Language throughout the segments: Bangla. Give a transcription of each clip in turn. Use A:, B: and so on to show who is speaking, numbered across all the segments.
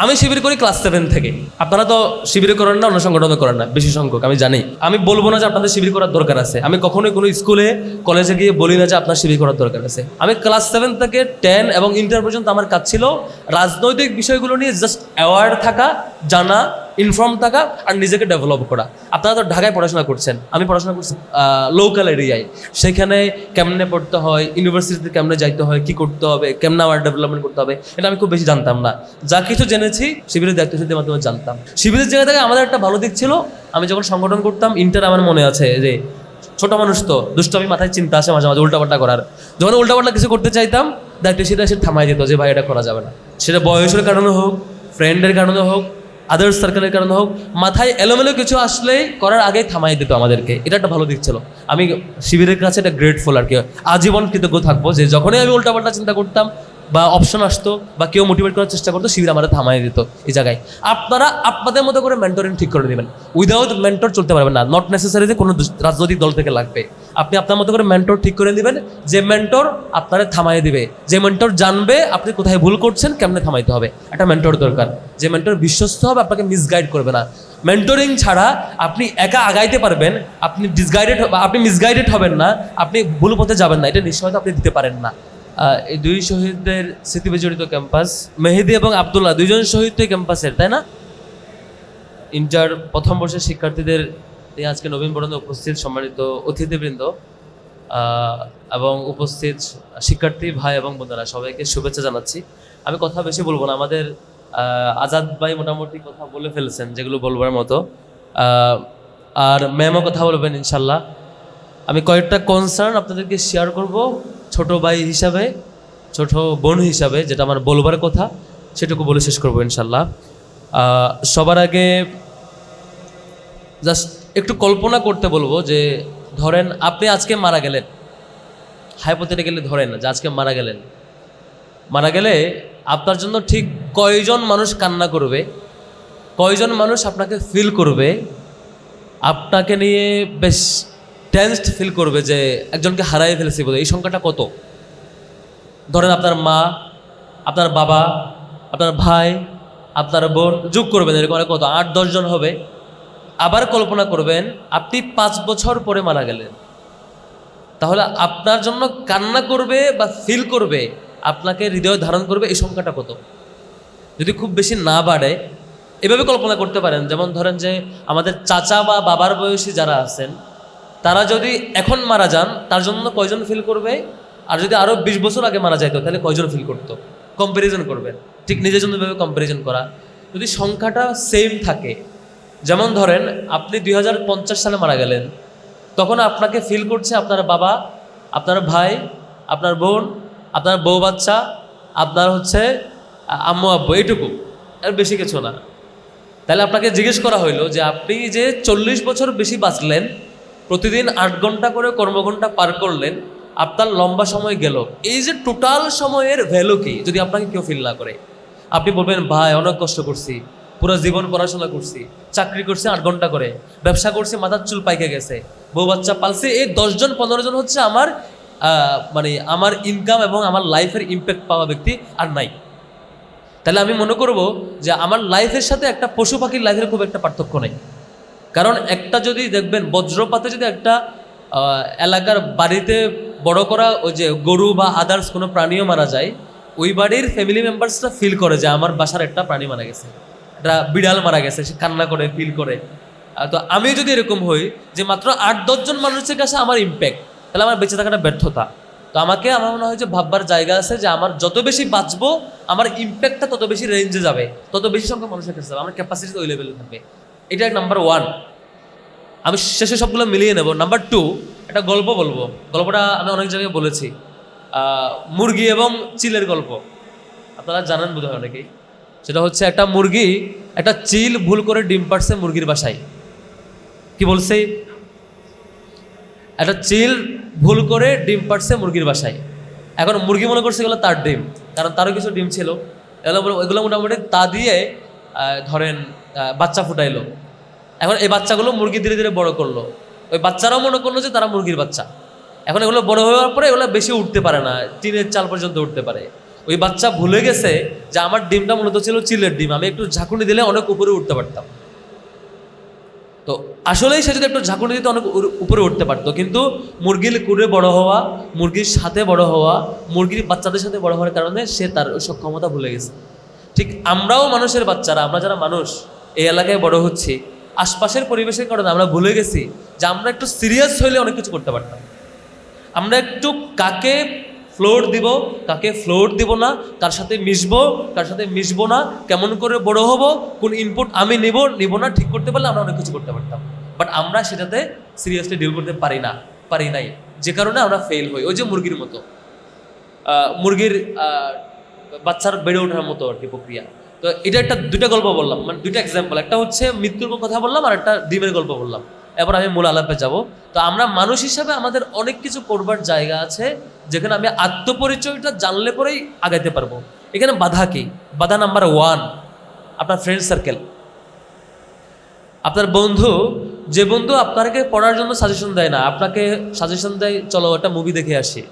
A: আমি শিবির করি ক্লাস সেভেন থেকে। আপনারা তো শিবির করেন না অন্য সংগঠনও করেন না, বেশি সংখ্যক, আমি জানি। আমি বলব না যে আপনাদের শিবির করার দরকার আছে। আমি কখনোই কোনো স্কুলে, কলেজে গিয়ে বলি না যে আপনার শিবির করার দরকার আছে। আমি ক্লাস সেভেন থেকে টেন এবং ইন্টার পর্যন্ত আমার কাজ ছিল রাজনৈতিক বিষয়গুলো নিয়ে জাস্ট অ্যাওয়ার্ড থাকা, জানা ইনফর্ম থাকা আর নিজেকে ডেভেলপ করা। আপনারা তো ঢাকায় পড়াশোনা করছেন। আমি পড়াশোনা করছি লোকাল এরিয়ায় সেখানে কেমনে পড়তে হয় ইউনিভার্সিটিতে কেমনে যাইতে হয়, কি করতে হবে, কেমনে আমার ডেভেলপমেন্ট করতে হবে, এটা আমি খুব বেশি জানতাম না। যা কিছু জেনেছি, শিবিরের দায়িত্ব শিবিরের মাধ্যমে জানতাম। শিবিরের জায়গা থেকে আমাদের একটা ভালো দিক ছিল, আমি যখন সংগঠন করতাম ইন্টার আমার মনে আছে যে, ছোট মানুষ তো দুষ্ট আমি মাথায় চিন্তা আসে মাঝে মাঝে উল্টাপাল্টা করার। যখন উল্টাপাল্টা কিছু করতে চাইতাম, দায়িত্ব সেটা এসে থামাই দিত যে, ভাই, এটা করা যাবে না। সেটা বয়সের কারণে হোক ফ্রেন্ডের কারণে হোক আদার্স সার্কেলের কারণে হোক, মাথায় এলোমেলো কিছু আসলেই করার আগেই থামাই দিত আমাদেরকে। এটা একটা ভালো দিক ছিল। আমি শিবিরের কাছে এটা গ্রেটফুল আর কি। আজীবন কৃতজ্ঞ থাকব যে যখনই আমি উল্টাপাল্টা চিন্তা করতাম বা অপশন আসতো বা কেউ মোটিভেট করার চেষ্টা করতো, শিবির আমাদের থামাই দিত এই জায়গায়। আপনারা আপনাদের মতো করে মেন্টরিং ঠিক করে নেবেন। উইদাউট মেন্টর চলতে পারবেন না। নট নেসেসারি যে কোনো রাজনৈতিক দল থেকে লাগবে। আপনি আপনার মতো করে মেন্টর ঠিক করে নেবেন। যে মেন্টর আপনারা থামাই দিবে। যে মেন্টর জানবে আপনি কোথায় ভুল করছেন, কেমনে থামাইতে হবে। একটা মেন্টর দরকার। যে মেন্টর বিশ্বস্ত হবে, আপনাকে মিসগাইড করবে না। মেন্টরিং ছাড়া আপনি একা আগাইতে পারবেন, আপনি ডিসগাইডেড আপনি মিসগাইডেড হবেন না, আপনি ভুল পথে যাবেন না। এটা নিশ্চয়তা আপনি দিতে পারেন না। এই দুই শহীদদের স্মৃতি বিজড়িত ক্যাম্পাস, মেহেদি এবং আব্দুল্লাহ, দুইজন শহীদ ক্যাম্পাসের, তাই না? ইন্টার প্রথম বর্ষের শিক্ষার্থীদের এই আজকে নবীন বরণে উপস্থিত সম্মানিত অতিথিবৃন্দ এবং উপস্থিত শিক্ষার্থী, ভাই এবং বোনেরা, সবাইকে শুভেচ্ছা জানাচ্ছি। আমি কথা বেশি বলব না, আমাদের আজাদ ভাই মোটামুটি কথা বলে ফেলেছেন যেগুলো বলবার মতো। আর ম্যামও কথা বলবেন ইনশাল্লাহ। আমি কয়েকটা কনসার্ন আপনাদেরকে শেয়ার করব ছোট ভাই হিসাবে, ছোট বোন হিসাবে, যেটা আমার বলবার কথা, সেটুকু বলে শেষ করব ইনশাল্লাহ। সবার আগে জাস্ট একটু কল্পনা করতে বলব যে ধরেন আপনি আজকে মারা গেলেন। হাইপোথেটিক্যালি ধরেন যে আজকে মারা গেলেন। মারা গেলে আপনার জন্য ঠিক কয়জন মানুষ কান্না করবে? কয়জন মানুষ আপনাকে ফিল করবে? আপনাকে নিয়ে বেশ টেন্সড ফিল করবে যে একজনকে হারাই ফেলেছি বলে এই সংখ্যাটা কত? ধরেন আপনার মা, আপনার বাবা, আপনার ভাই, আপনার বোন যোগ করবেন, এরকম কত? আট দশজন হবে। আবার কল্পনা করবেন, আপনি পাঁচ বছর পরে মারা গেলেন। তাহলে আপনার জন্য কান্না করবে বা ফিল করবে, আপনাকে হৃদয় ধারণ করবে এই সংখ্যাটা কত? যদি খুব বেশি না বাড়ে, এভাবে কল্পনা করতে পারেন। যেমন ধরেন যে, আমাদের চাচা বা বাবার বয়সী যারা আছেন, তারা যদি এখন মারা যান, তার জন্য কয়জন ফিল করবে? আর যদি আরও বিশ বছর আগে মারা যাইতো, তাহলে কয়জন ফিল করতো? কম্প্যারিজন করবেন। ঠিক নিজের জন্য এভাবে কম্প্যারিজন করা। যদি সংখ্যাটা সেম থাকে যেমন ধরেন, আপনি দুই হাজার পঞ্চাশ সালে মারা গেলেন, তখন আপনাকে ফিল করছে আপনার বাবা, আপনার ভাই, আপনার বোন, আপনার বউ বাচ্চা, আপনার হচ্ছে আম্মু আব্বু, এইটুকু। আর বেশি কিছু না। তাহলে আপনাকে জিজ্ঞেস করা হইল যে আপনি যে চল্লিশ বছর বেশি বাঁচলেন, প্রতিদিন আট ঘণ্টা করে কর্মঘণ্টা পার করলেন, আপনার লম্বা সময় গেল। এই যে টোটাল সময়ের ভ্যালু কি, যদি আপনাকে কেউ ফিল না করে? আপনি বলবেন, ভাই, অনেক কষ্ট করছি। পুরো জীবন পড়াশোনা করছি, চাকরি করছি আট ঘণ্টা করে, ব্যবসা করছি, মাথার চুল পাইকে গেছে। বউ বাচ্চা পালছে, এই দশজন পনেরো জন হচ্ছে আমার মানে আমার ইনকাম এবং আমার লাইফের ইম্প্যাক্ট পাওয়া ব্যক্তি আর নাই। তাহলে আমি মনে করব যে আমার লাইফের সাথে একটা পশু পাখির লাইফের খুব একটা পার্থক্য নেই। কারণ একটা যদি দেখবেন, বজ্রপাতে যদি একটা এলাকার বাড়িতে বড় করা ওই যে গরু বা আদার্স কোনো প্রাণীও মারা যায়, ওই বাড়ির ফ্যামিলি মেম্বার্সরা ফিল করে যে আমার বাসার একটা প্রাণী মারা গেছে। বিড়াল মারা গেছে, সে কান্না করে ফিল করে। তো আমি যদি এরকম হই যে মাত্র আট দশজন মানুষের কাছে আমার ইম্প্যাক্ট তাহলে আমার বেঁচে থাকাটা ব্যর্থতা। তো আমাকে, আমার মনে হয় যে ভাববার জায়গা আছে যে আমার যত বেশি বাঁচবো, আমার ইম্প্যাক্টটা তত বেশি রেঞ্জে যাবে। তত বেশি সংখ্যক মানুষের কাছে যাবে, আমার ক্যাপাসিটি ওই লেভেলে থাকবে। এটা এক নাম্বার ওয়ান আমি শেষে সবগুলো মিলিয়ে নেব। নাম্বার টু একটা গল্প বলব। গল্পটা আমি অনেক জায়গায় বলেছি। মুরগি এবং চিলের গল্প। আপনারা জানেন বোধ হয় অনেকেই। সেটা হচ্ছে একটা মুরগি, একটা চিল ভুল করে ডিম পাড়ছে মুরগির বাসায়। কি বলছে? একটা চিল ভুল করে ডিম পাড়ছে মুরগির বাসায়। এখন মুরগি মনে করছে এগুলো তার ডিম, কারণ তারও কিছু ডিম ছিল। এগুলো এগুলো মোটামুটি তা দিয়ে ধরেন বাচ্চা ফুটাইলো। এখন এই বাচ্চাগুলো মুরগি ধীরে ধীরে বড় করল। ওই বাচ্চারাও মনে করল যে তারা মুরগির বাচ্চা। এখন এগুলো বড় হওয়ার পরে এগুলো বেশি উঠতে পারে না, টিনের চাল পর্যন্ত উঠতে পারে। ওই বাচ্চা ভুলে গেছে যে আমার ডিমটা মূলত ছিল চিলের ডিম। আমি একটু ঝাঁকুনি দিলে অনেক উপরে উঠতে পারতাম। তো আসলেই সে যদি একটু ঝাঁকুনি দিতে, অনেক উপরে উঠতে পারতো। কিন্তু মুরগির কুড়ে বড় হওয়া, মুরগির সাথে বড় হওয়া, মুরগির বাচ্চাদের সাথে বড় হওয়ার কারণে সে তার ওই সক্ষমতা ভুলে গেছে। ঠিক আমরাও মানুষের বাচ্চারা, আমরা যারা মানুষ, এই এলাকায় বড় হচ্ছি, আশপাশের পরিবেশের কারণে আমরা ভুলে গেছি যে আমরা একটু সিরিয়াস হইলে অনেক কিছু করতে পারতাম। আমরা একটু কাকে ফ্লোর দিব, কাকে ফ্লোর দিব না, কার সাথে মিশবো, কার সাথে মিশবো না, কেমন করে বড় হব, কোন ইনপুট আমি নিব নিব না, ঠিক করতে পারলে আমরা অনেক কিছু করতে পারতাম। বাট আমরা সেটাতে সিরিয়াসলি ডিল করতে পারি না, পারি নাই। যে কারণে আমরা ফেল হই, ওই যে মুরগির মতো। মুরগির বাচ্চার বেড়ে ওঠার মতো আর কি প্রক্রিয়া। তো এটা একটা দুইটা গল্প বললাম মানে দুইটা এক্সাম্পল একটা হচ্ছে মৃত্যুর কথা বললাম, আর একটা ডিমের গল্প বললাম। এবার আমি মূল আলাপে যাব। তো আমরা মানুষ হিসাবে আমাদের অনেক কিছু করবার জায়গা আছে, যেখানে আমি আত্মপরিচয়টা জানলে পরেই আগাইতে পারব। এখানে বাধা কি? বাধা নাম্বার ওয়ান আপনার ফ্রেন্ড সার্কেল আপনার বন্ধু, যে বন্ধু আপনাকে পড়ার জন্য সাজেশন দেয় না, আপনাকে সাজেশন দেয়, চলো একটা মুভি দেখে আসি।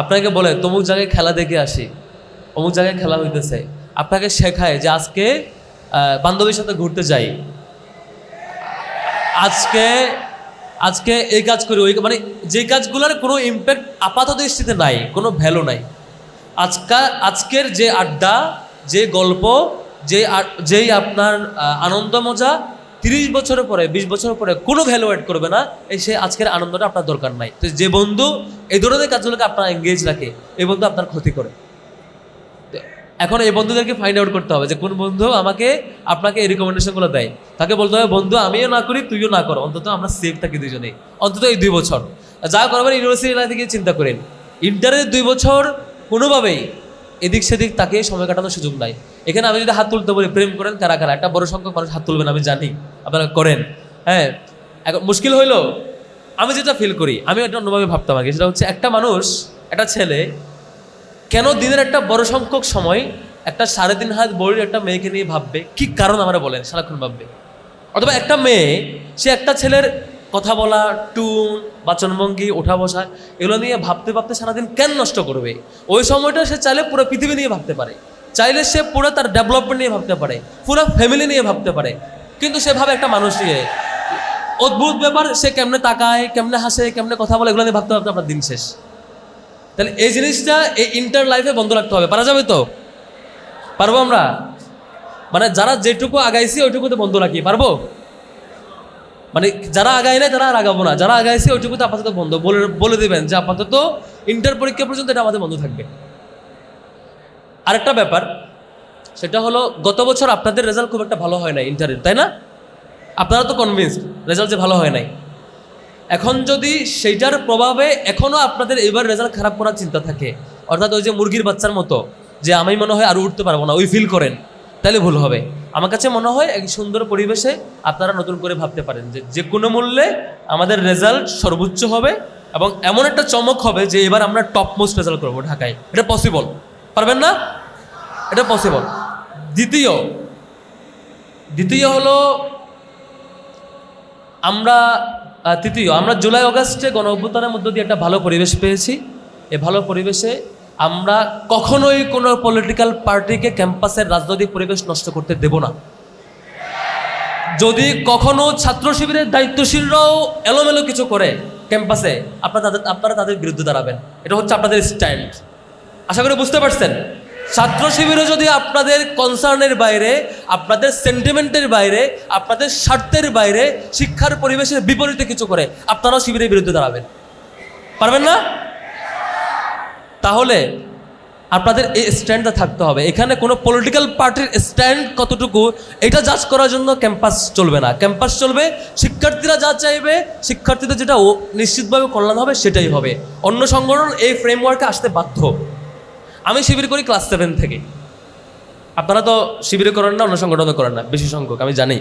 A: আপনাকে বলে তমুক জায়গায় খেলা দেখে আসি। অমুক জায়গায় খেলা হইতেছে। আপনাকে শেখায় যে আজকে বান্ধবীর সাথে ঘুরতে যাই। আজকে আজকে এই কাজ করি, ওই মানে যে কাজগুলোর কোনো ইম্প্যাক্ট আপাতত দৃষ্টিতে নাই, কোনো ভ্যালু নাই। আজকা আজকের যে আড্ডা, যে গল্প, যে যেই আপনার আনন্দ মজা তিরিশ বছরের পরে, বিশ বছরের পরে কোনো ভ্যালু অ্যাড করবে না, এই সে আজকের আনন্দটা আপনার দরকার নাই। তো যে বন্ধু এই ধরনের কাজগুলোকে আপনার এঙ্গেজ রাখে, এই বন্ধু আপনার ক্ষতি করে। এখন এই বন্ধুদেরকে ফাইন্ড আউট করতে হবে যে কোন বন্ধু আমাকে, আপনাকে এই রিকমেন্ডেশনগুলো দেয়। তাকে বলতে হবে, বন্ধু, আমিও না করি, তুইও না কর। অন্তত আমরা সেফ থাকি দুজনেই অন্তত এই দুই বছর। যা করবেন ইউনিভার্সিটি লাইফ থেকে চিন্তা করেন। ইন্টারের দুই বছর কোনোভাবেই এদিক সেদিক তাকে সময় কাটানোর সুযোগ নাই। এখানে আমি যদি হাত তুলতে বলি, প্রেম করেন কারা কারা? একটা বড় সংখ্যক মানুষ হাত তুলবেন, আমি জানি। আপনারা করেন। হ্যাঁ এখন মুশকিল হইল, আমি যেটা ফিল করি, আমি একটা অন্যভাবে ভাবতাম আগে, সেটা হচ্ছে একটা মানুষ, একটা ছেলে কেন দিনের একটা বড় সংখ্যক সময় একটা সাড়ে তিন হাত বড়ির একটা মেয়েকে নিয়ে ভাববে? কি কারণ আমরা বলেন? সারাক্ষণ ভাববে। অথবা একটা মেয়ে, সে একটা ছেলের কথা বলা, টুন, বাচনভঙ্গি, ওঠা বসা, এগুলো নিয়ে ভাবতে ভাবতে সারাদিন কেন নষ্ট করবে? ওই সময়টা সে চাইলে পুরো পৃথিবী নিয়ে ভাবতে পারে। চাইলে সে পুরো তার ডেভেলপমেন্ট নিয়ে ভাবতে পারে, পুরো ফ্যামিলি নিয়ে ভাবতে পারে। কিন্তু সে ভাবে একটা মানুষ নিয়ে। অদ্ভুত ব্যাপার, সে কেমনে তাকায়, কেমনে হাসে, কেমনে কথা বলে, এগুলো নিয়ে ভাবতে ভাবতে আপনার দিন শেষ। তাহলে এই জিনিসটা এই ইন্টার লাইফে বন্ধ রাখতে হবে, পারা যাবে তো? পারব আমরা? মানে যারা যেটুকু আগাইছি ওইটুকুতে বন্ধ রাখি, পারব? মানে যারা আগায় নাই তারা আর আগাবো না, যারা আগাইছে ওইটুকুতে আপাতত বন্ধ। বলে বলে দেবেন যে আপাতত ইন্টার পরীক্ষা পর্যন্ত এটা আমাদের বন্ধ থাকবে। আরেকটা ব্যাপার, সেটা হলো গত বছর আপনাদের রেজাল্ট খুব একটা ভালো হয় নাই ইন্টারের তাই না? আপনারা তো কনভিন্সড রেজাল্ট যে ভালো হয় নাই। এখন যদি সেইটার প্রভাবে এখনও আপনাদের এবার রেজাল্ট খারাপ করার চিন্তা থাকে, অর্থাৎ ওই যে মুরগির বাচ্চার মতো, যে আমি মনে হয় আর উঠতে পারব না, ওই ফিল করেন, তাহলে ভুল হবে। আমার কাছে মনে হয় এক সুন্দর পরিবেশে আপনারা নতুন করে ভাবতে পারেন যে যে কোনো মূল্যে আমাদের রেজাল্ট সর্বোচ্চ হবে এবং এমন একটা চমক হবে যে এবার আমরা টপ মোস্ট রেজাল্ট করব ঢাকায়। এটা পসিবল পারবেন না? এটা পসিবল দ্বিতীয় দ্বিতীয় হলো আমরা তৃতীয়, আমরা জুলাই অগাস্টে গণ অভ্যুত্থানের মধ্য দিয়ে একটা ভালো পরিবেশ পেয়েছি। এ ভালো পরিবেশে আমরা কখনোই কোনো পলিটিক্যাল পার্টিকে ক্যাম্পাসের রাজনৈতিক পরিবেশ নষ্ট করতে দেব না। যদি কখনো ছাত্র শিবিরের দায়িত্বশীলরাও এলোমেলো কিছু করে ক্যাম্পাসে, আপনারা তাদের আপনারা তাদের বিরুদ্ধে দাঁড়াবেন। এটা হচ্ছে আপনাদের স্ট্যান্ড আশা করি বুঝতে পারছেন? ছাত্র শিবিরে যদি আপনাদের কনসার্নের বাইরে, আপনাদের সেন্টিমেন্টের বাইরে, আপনাদের স্বার্থের বাইরে, শিক্ষার পরিবেশের বিপরীতে কিছু করে, আপনারাও শিবিরের বিরুদ্ধে দাঁড়াবেন। পারবেন না? তাহলে আপনাদের এই স্ট্যান্ডটা থাকতে হবে। এখানে কোনো পলিটিক্যাল পার্টির স্ট্যান্ড কতটুকু, এটা জাজ করার জন্য ক্যাম্পাস চলবে না। ক্যাম্পাস চলবে, শিক্ষার্থীরা যা চাইবে, শিক্ষার্থীদের যেটা নিশ্চিতভাবে কল্যাণ হবে, সেটাই হবে। অন্য সংগঠন এই ফ্রেমওয়ার্কে আসতে বাধ্য। আমি শিবির করি ক্লাস সেভেন থেকে। আপনারা তো শিবির করেন না, অন্য সংগঠনও করেন না, বেশি সংখ্যক, আমি জানি।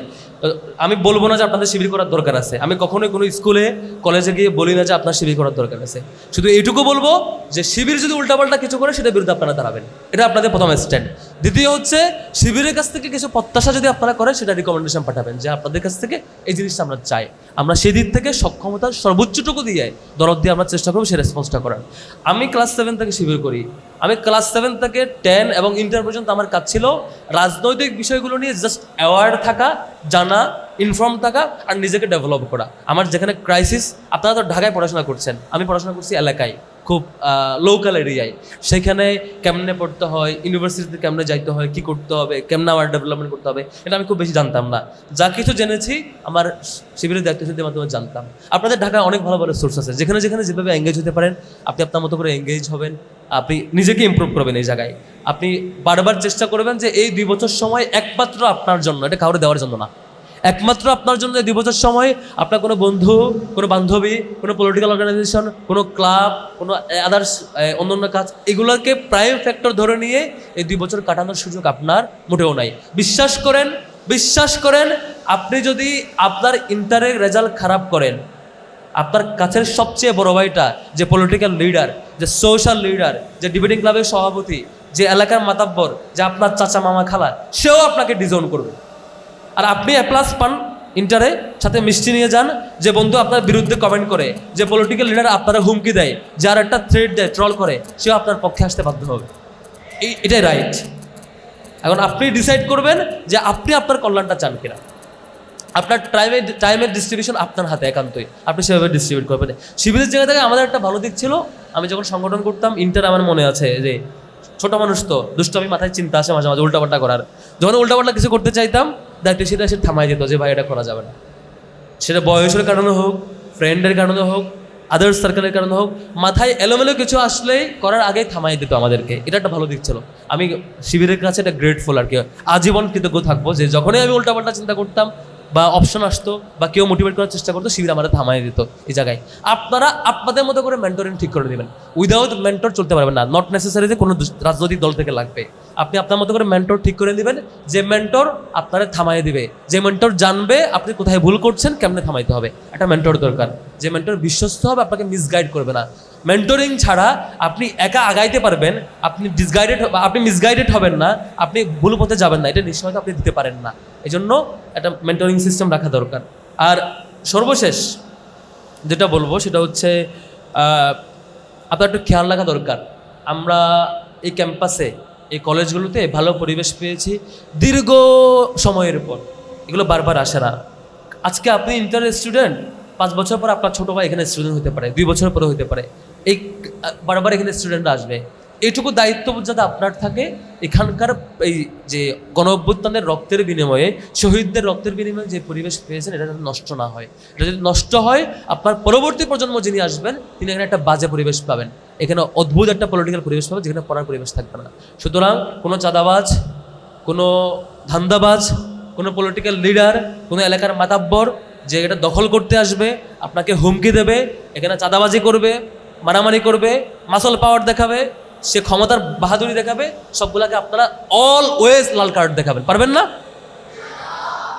A: আমি বলব না যে আপনাদের শিবির করার দরকার আছে। আমি কখনোই কোনো স্কুলে কলেজে গিয়ে বলি না যে আপনার শিবির করার দরকার আছে। শুধু এইটুকু বলব যে শিবির যদি উল্টাপাল্টা কিছু করে, সেটার বিরুদ্ধে আপনারা দাঁড়াবেন। এটা আপনাদের প্রথম স্ট্যান্ড দ্বিতীয় হচ্ছে, শিবিরের কাছ থেকে কিছু প্রত্যাশা যদি আপনারা করেন, সেটা রিকমেন্ডেশন পাঠাবেন যে আপনাদের কাছ থেকে এই জিনিসটা আমরা চাই। আমরা সেদিক থেকে সক্ষমতার সর্বোচ্চটুকু দিয়ে দরদ দিয়ে আমরা চেষ্টা করব সেই রেসপন্সটা করার। আমি ক্লাস সেভেন থেকে শিবির করি। আমি ক্লাস সেভেন থেকে টেন এবং ইন্টার পর্যন্ত আমার কাজ ছিল রাজনৈতিক বিষয়গুলো নিয়ে জাস্ট অ্যাওয়ার্ড থাকা, জানা ইনফর্ম থাকা আর নিজেকে ডেভেলপ করা। আমার যেখানে ক্রাইসিস আপনারা তো ঢাকায় পড়াশোনা করছেন, আমি পড়াশোনা করছি এলাকায়, খুব লোকাল এরিয়ায় সেখানে কেমনে পড়তে হয় ইউনিভার্সিটিতে কেমনে যাইতে হয়, কি করতে হবে, কেমনে আমার ডেভেলপমেন্ট করতে হবে, এটা আমি খুব বেশি জানতাম না। যা কিছু জেনেছি, আমার শিবিরের দায়িত্ব সাথে মাধ্যমে জানতাম। আপনাদের ঢাকায় অনেক ভালো ভালো সোর্স আছে, যেখানে যেখানে যেভাবে এঙ্গেজ হতে পারেন, আপনি আপনার মতো করে এঙ্গেজ হবেন, আপনি নিজেকে ইমপ্রুভ করবেন এই জায়গায়। আপনি বারবার চেষ্টা করবেন যে এই দুই বছর সময় একমাত্র আপনার জন্য, এটা কাউরে দেওয়ার জন্য না। একমাত্র আপনার জন্য দুই বছর সময় আপনার কোনো বন্ধু, কোনো বান্ধবী, কোনো পলিটিক্যাল অর্গানাইজেশন কোনো ক্লাব কোনো আদার্স অন্য অন্য কাজ, এগুলোকে প্রাইম ফ্যাক্টর ধরে নিয়ে এই দুই বছর কাটানোর সুযোগ আপনার মোটেও নাই। বিশ্বাস করেন বিশ্বাস করেন, আপনি যদি আপনার ইন্টারের রেজাল্ট খারাপ করেন, আপনার কাছের সবচেয়ে বড় ভাইটা যে পলিটিক্যাল লিডার যে সোশ্যাল লিডার যে ডিবেটিং ক্লাবের সভাপতি, যে এলাকার মাতাব্বর, যে আপনার চাচা মামা খালা, সেও আপনাকে ডিজাউন করবে। আর আপনি এ প্লাস পান ইন্টারে সাথে মিষ্টি নিয়ে যান, যে বন্ধু আপনার বিরুদ্ধে কমেন্ট করে, যে পলিটিক্যাল লিডার আপনারা হুমকি দেয় যার একটা থ্রেড দেয় ট্রল করে, সেও আপনার পক্ষে আসতে বাধ্য হবে। এই, এটাই রাইট এখন আপনি ডিসাইড করবেন যে আপনি আপনার কল্যাণটা চান কিনা। আপনার টাইমের টাইমের ডিস্ট্রিবিউশন আপনার হাতে একান্তই। আপনি সেভাবে ডিস্ট্রিবিউট করবেন। শিবিরের জায়গা থেকে আমাদের একটা ভালো দিক ছিল। আমি যখন সংগঠন করতাম ইন্টার আমার মনে আছে যে ছোটো মানুষ তো দুষ্ট আমি মাথায় চিন্তা আসে মাঝে মাঝে, উল্টাপাল্টা করার। যখন উল্টাপাল্টা কিছু করতে চাইতাম দায়িত্ব সেটা সে থামাই দিত যে, ভাই, এটা করা যাবে না। সেটা বয়সের কারণে হোক ফ্রেন্ডের কারণে হোক আদার্স সার্কেলের কারণে হোক, মাথায় এলোমেলো কিছু আসলেই করার আগেই থামাই দিত আমাদেরকে। এটা একটা ভালো দিক ছিল। আমি শিবিরের কাছে এটা গ্রেটফুল আর কি। আজীবন কৃতজ্ঞ থাকব যে, যখনই আমি উল্টাপাল্টা চিন্তা করতাম বা অপশন আসতো বা কেউ মোটিভেট করার চেষ্টা করতো, শিবির আমাদের থামাই দিত এই জায়গায়। আপনারা আপনাদের মতো করে মেন্টরিং ঠিক করে নেবেন। উইদাউট মেন্টর চলতে পারবেন না। নট নেসেসারি যে কোনো রাজনৈতিক দল থেকে লাগবে। আপনি আপনার মতো করে মেন্টর ঠিক করে নেবেন। যে মেন্টর আপনারা থামাই দিবে। যে মেন্টর জানবে আপনি কোথায় ভুল করছেন, কেমনে থামাইতে হবে। একটা মেন্টর দরকার। যে মেন্টর বিশ্বস্ত হবে, আপনাকে মিসগাইড করবে না। মেন্টরিং ছাড়া আপনি একা আগাইতে পারবেন, আপনি ডিসগাইডেড আপনি মিসগাইডেড হবেন না, আপনি ভুল পথে যাবেন না। এটা নিশ্চয়তা আপনি দিতে পারেন না। এই জন্য একটা মেন্টরিং সিস্টেম রাখা দরকার। আর সর্বশেষ যেটা বলব, সেটা হচ্ছে আপনার একটু খেয়াল রাখা দরকার। আমরা এই ক্যাম্পাসে এই কলেজগুলোতে ভালো পরিবেশ পেয়েছি। দীর্ঘ সময়ের পর। এগুলো বারবার আসে না। আজকে আপনি ইন্টার স্টুডেন্ট পাঁচ বছর পর আপনার ছোটো ভাই এখানে স্টুডেন্ট হতে পারে, দুই বছর পরে হতে পারে। এই বারবার এখানে স্টুডেন্ট আসবে। এইটুকু দায়িত্ববোধ যাতে আপনার থাকে, এখানকার এই যে গণ অভ্যুত্থানের রক্তের বিনিময়ে, শহীদদের রক্তের বিনিময়ে যে পরিবেশ পেয়েছেন, এটা যাতে নষ্ট না হয়। এটা যদি নষ্ট হয়, আপনার পরবর্তী প্রজন্ম যিনি আসবেন, তিনি এখানে একটা বাজে পরিবেশ পাবেন। এখানে অদ্ভুত একটা পলিটিক্যাল পরিবেশ পাবেন, যেখানে পড়ার পরিবেশ থাকবে না। সুতরাং কোনো চাঁদাবাজ, কোনো ধান্দাবাজ, কোনো পলিটিক্যাল লিডার কোনো এলাকার মাতাব্বর যে এটা দখল করতে আসবে, আপনাকে হুমকি দেবে, এখানে চাঁদাবাজি করবে, মারামারি করবে, মাসল পাওয়ার দেখাবে সে ক্ষমতার বাহাদুরি দেখাবে, সবগুলাকে আপনারা অল ওয়েজ লাল কার্ড দেখাবেন। পারবেন না?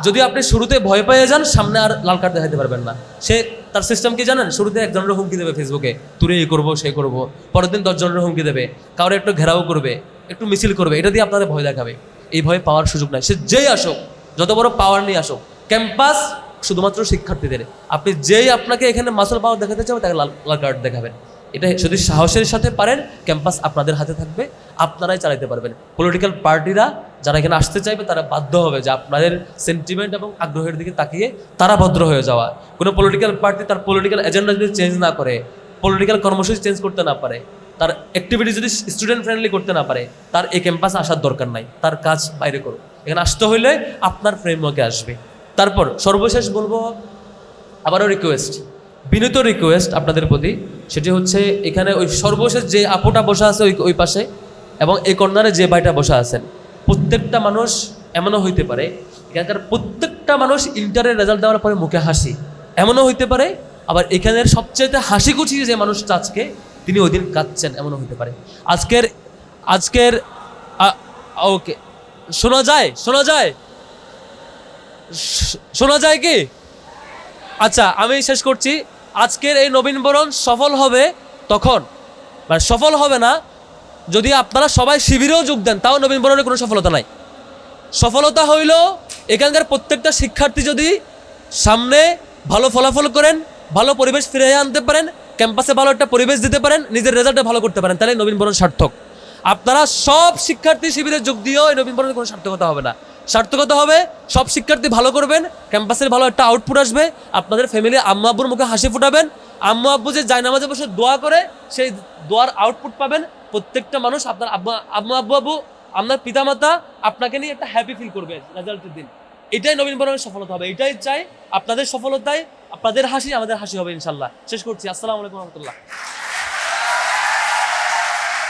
A: যদি আপনি শুরুতে ভয় পেয়ে যান, সামনে আর লাল কার্ড দেখাতে পারবেন না। সে তার সিস্টেম কি জানেন? শুরুতে একজনের হুমকি দেবে ফেসবুকে তুলে এই করব, সে করব। পরের দিন দশজনের হুমকি দেবে, কাউরে একটু ঘেরাও করবে, একটু মিছিল করবে। এটা দিয়ে আপনাদের ভয় দেখাবে। এই ভয়ে পাওয়ার সুযোগ নাই। সে যেই আসুক, যত বড় পাওয়ার নিয়ে আসুক ক্যাম্পাস শুধুমাত্র শিক্ষার্থীদের। আপনি যেই আপনাকে এখানে মাসল পাওয়ার দেখাতে চাবেন তাকে লাল লাল কার্ড দেখাবেন। এটা যদি সাহসের সাথে পারেন, ক্যাম্পাস আপনাদের হাতে থাকবে, আপনারাই চালাতে পারবেন। পলিটিক্যাল পার্টিরা যারা এখানে আসতে চাইবে, তারা বাধ্য হবে যে আপনাদের সেন্টিমেন্ট এবং আগ্রহের দিকে তাকিয়ে তারা ভদ্র হয়ে যাওয়া। কোনো পলিটিক্যাল পার্টি তার পলিটিক্যাল এজেন্ডা যদি চেঞ্জ না করে পলিটিক্যাল কর্মসূচি চেঞ্জ করতে না পারে, তার অ্যাক্টিভিটি যদি স্টুডেন্ট ফ্রেন্ডলি করতে না পারে, তার এই ক্যাম্পাসে আসার দরকার নাই, তার কাজ বাইরে করো এখানে আসতে হইলে আপনার ফ্রেমওয়ার্কে আসবে। তারপর সর্বশেষ বলব, আবারও রিকোয়েস্ট বিনীত রিকোয়েস্ট আপনাদের প্রতি। সেটি হচ্ছে এখানে ওই সর্বশেষ যে আপুটা বসা আছে ওই ওই পাশে এবং এই কর্নারে যে ভাইটা বসা আছেন। প্রত্যেকটা মানুষ এমনও হইতে পারে, এখানকার প্রত্যেকটা মানুষ ইন্টারের রেজাল্ট দেওয়ার পরে মুখে হাসি। এমনও হইতে পারে, আবার এখানের সবচেয়ে হাসি খুশি যে মানুষটা আজকে তিনি ওই দিন কাঁদছেন, এমনও হইতে পারে। আজকের আজকের ওকে। শোনা যায় শোনা যায়। শোনা যায় কি? আচ্ছা আমি শেষ করছি। আজকের এই নবীনবরণ সফল হবে তখন। মানে সফল হবে না, যদি আপনারা সবাই শিবিরেও যোগ দেন, তাও নবীন বরণের কোনো সফলতা নাই। সফলতা হইল এখানকার প্রত্যেকটা শিক্ষার্থী যদি সামনে ভালো ফলাফল করেন, ভালো পরিবেশ ফিরে আনতে পারেন, ক্যাম্পাসে ভালো একটা পরিবেশ দিতে পারেন, নিজের রেজাল্টে ভালো করতে পারেন, তাহলে নবীন বরণ সার্থক। আপনারা সব শিক্ষার্থী শিবিরে যোগ দিয়েও এই নবীন বরণের কোনো সার্থকতা হবে না। সার্থকতা হবে, সব শিক্ষার্থী ভালো করবেন, ক্যাম্পাসের ভালো একটা আউটপুট আসবে, আপনাদের ফ্যামিলি আম্মা আব্বুর মুখে হাসি ফুটাবেন, আম্মু আব্বু যে জায়নামাজে বসে দোয়া করে, সেই দোয়ার আউটপুট পাবেন, প্রত্যেকটা মানুষ আপনার আব্বা, আম্মু আব্বু আব্বু, আপনার পিতামাতা আপনাকে নিয়ে একটা হ্যাপি ফিল করবে রেজাল্টের দিন। এটাই নবীন বরণের সফলতা হবে, এটাই চাই, আপনাদের সফলতায়, আপনাদের হাসি আমাদের হাসি হবে ইনশাল্লাহ শেষ করছি, আসসালামু আলাইকুম রহমতুল্লাহ।